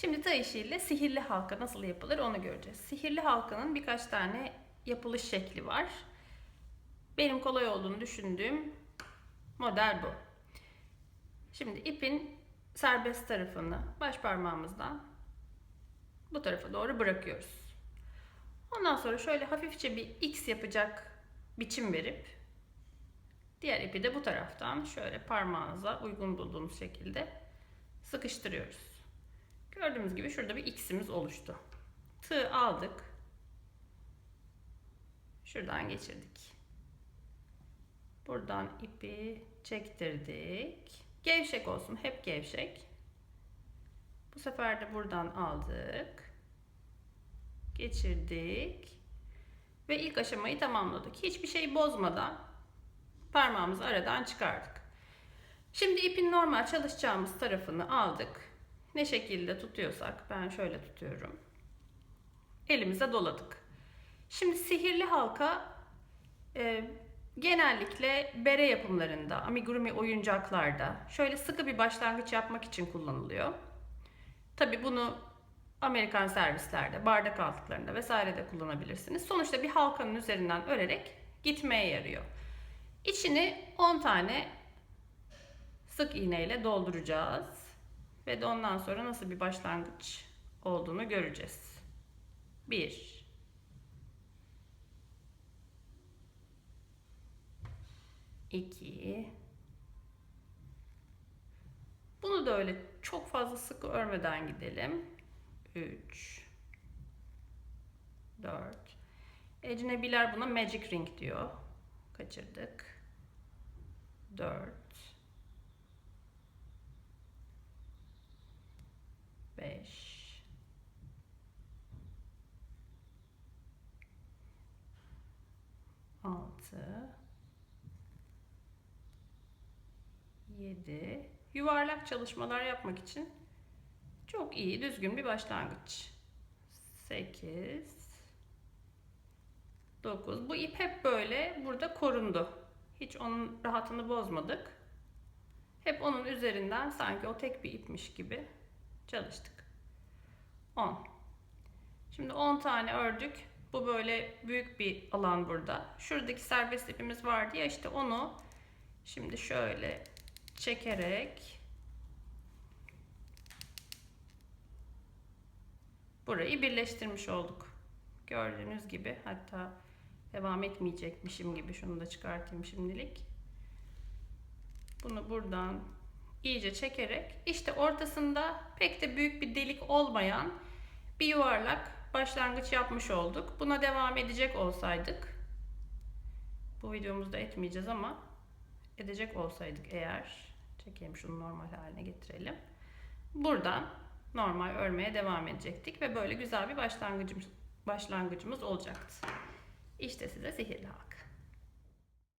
Şimdi tığ işiyle sihirli halka nasıl yapılır onu göreceğiz. Sihirli halkanın birkaç tane yapılış şekli var. Benim kolay olduğunu düşündüğüm model bu. Şimdi ipin serbest tarafını baş parmağımızdan bu tarafa doğru bırakıyoruz. Ondan sonra şöyle hafifçe bir X yapacak biçim verip diğer ipi de bu taraftan şöyle parmağınıza uygun bulduğunuz şekilde sıkıştırıyoruz. Gördüğümüz gibi şurada bir X'imiz oluştu. Tığ aldık. Şuradan geçirdik. Buradan ipi çektirdik. Gevşek olsun, hep gevşek. Bu sefer de buradan aldık. Geçirdik. Ve ilk aşamayı tamamladık. Hiçbir şey bozmadan parmağımızı aradan çıkardık. Şimdi ipin normal çalışacağımız tarafını aldık. Ne şekilde tutuyorsak ben şöyle tutuyorum. Elimize doladık. Şimdi sihirli halka e, genellikle bere yapımlarında, amigurumi oyuncaklarda şöyle sıkı bir başlangıç yapmak için kullanılıyor. Tabi bunu Amerikan servislerde, bardak altlıklarında vesaire de kullanabilirsiniz. Sonuçta bir halkanın üzerinden örerek gitmeye yarıyor. İçini 10 tane sık iğneyle dolduracağız. Ve de ondan sonra nasıl bir başlangıç olduğunu göreceğiz. 1 2 Bunu da öyle çok fazla sıkı örmeden gidelim. 3 4 Ecnebiler buna magic ring diyor. Kaçırdık. 4 6 7 Yuvarlak çalışmalar yapmak için çok iyi, düzgün bir başlangıç. 8 9 Bu ip hep böyle burada korundu. Hiç onun rahatını bozmadık. Hep onun üzerinden sanki o tek bir ipmiş gibi çalıştık. 10. Şimdi 10 tane ördük. Bu böyle büyük bir alan burada. Şuradaki serbest ipimiz vardı ya işte onu şimdi şöyle çekerek burayı birleştirmiş olduk. Gördüğünüz gibi hatta devam etmeyecekmişim gibi şunu da çıkartayım şimdilik. Bunu buradan iyice çekerek işte ortasında pek de büyük bir delik olmayan bir yuvarlak başlangıç yapmış olduk. Buna devam edecek olsaydık bu videomuzda etmeyeceğiz ama edecek olsaydık eğer çekeyim şunu normal haline getirelim. Buradan normal örmeye devam edecektik ve böyle güzel bir başlangıcımız başlangıcımız olacaktı. İşte size sihirli halka.